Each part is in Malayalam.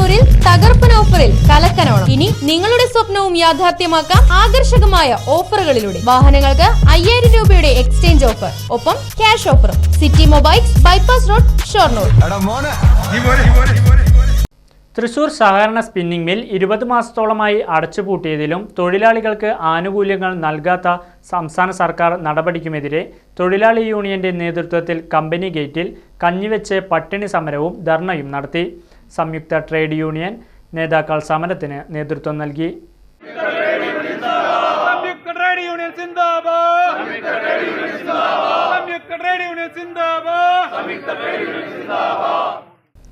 ഷൊർണൂരിൽ തകർപ്പൻ ഓഫറിൽ കലക്കനോണം. ഇനി നിങ്ങളുടെ സ്വപ്നവും യാഥാർത്ഥ്യമാക്കാം ആകർഷകമായ ഓഫറുകളിലൂടെ. വാഹനങ്ങൾക്ക് അയ്യായിരം രൂപയുടെ എക്സ്ചേഞ്ച് ഓഫർ. ഒപ്പം ക്യാഷ് ഓഫറും. City Mobiles bypass road Shoranur. Thrissur സഹകരണ സ്പിന്നിംഗ് മിൽ ഇരുപത് മാസത്തോളമായി അടച്ചുപൂട്ടിയതിലും തൊഴിലാളികൾക്ക് ആനുകൂല്യങ്ങൾ നൽകാത്ത സംസ്ഥാന സർക്കാർ നടപടിക്കുമെതിരെ തൊഴിലാളി യൂണിയന്റെ നേതൃത്വത്തിൽ കമ്പനി ഗേറ്റിൽ കഞ്ഞിവെച്ച് പട്ടിണി സമരവും ധർണയും നടത്തി. സംയുക്ത ട്രേഡ് യൂണിയൻ നേതാക്കൾ സമരത്തിന് നേതൃത്വം നൽകി. സംയുക്ത ട്രേഡ് യൂണിയൻ സിന്ദാബാദ്. സംയുക്ത ട്രേഡ് യൂണിയൻ സിന്ദാബാദ്. സംയുക്ത ട്രേഡ് യൂണിയൻ സിന്ദാബാദ്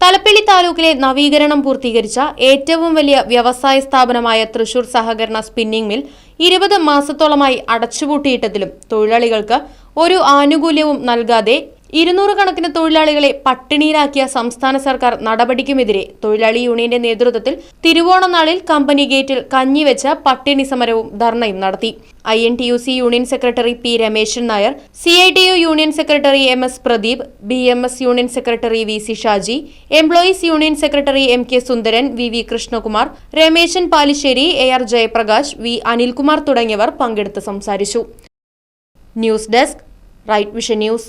തലപ്പള്ളി താലൂക്കിലെ നവീകരണം പൂർത്തീകരിച്ച ഏറ്റവും വലിയ വ്യവസായ സ്ഥാപനമായ തൃശൂർ സഹകരണ സ്പിന്നിംഗ് മിൽ ഇരുപത് മാസത്തോളമായി അടച്ചുപൂട്ടിയിട്ടതിലും തൊഴിലാളികൾക്ക് ഒരു ആനുകൂല്യവും നൽകാതെ ഇരുന്നൂറ് കണക്കിന് തൊഴിലാളികളെ പട്ടിണിയിലാക്കിയ സംസ്ഥാന സർക്കാർ നടപടിക്കുമെതിരെ തൊഴിലാളി യൂണിയന്റെ നേതൃത്വത്തിൽ തിരുവോണനാളിൽ കമ്പനി ഗേറ്റിൽ കഞ്ഞിവെച്ച പട്ടിണി സമരവും ധർണയും നടത്തി. I N T U C union secretary P Rameshan Nair C I T U union secretary M S Pradeep B M S union secretary V C Shaji employees union secretary M K Sundaran V V Krishnakumar Rameshan Palissery A R Jayaprakash V Anilkumar തുടങ്ങിയവർ പങ്കെടുത്ത് സംസാരിച്ചു. News desk right vision news.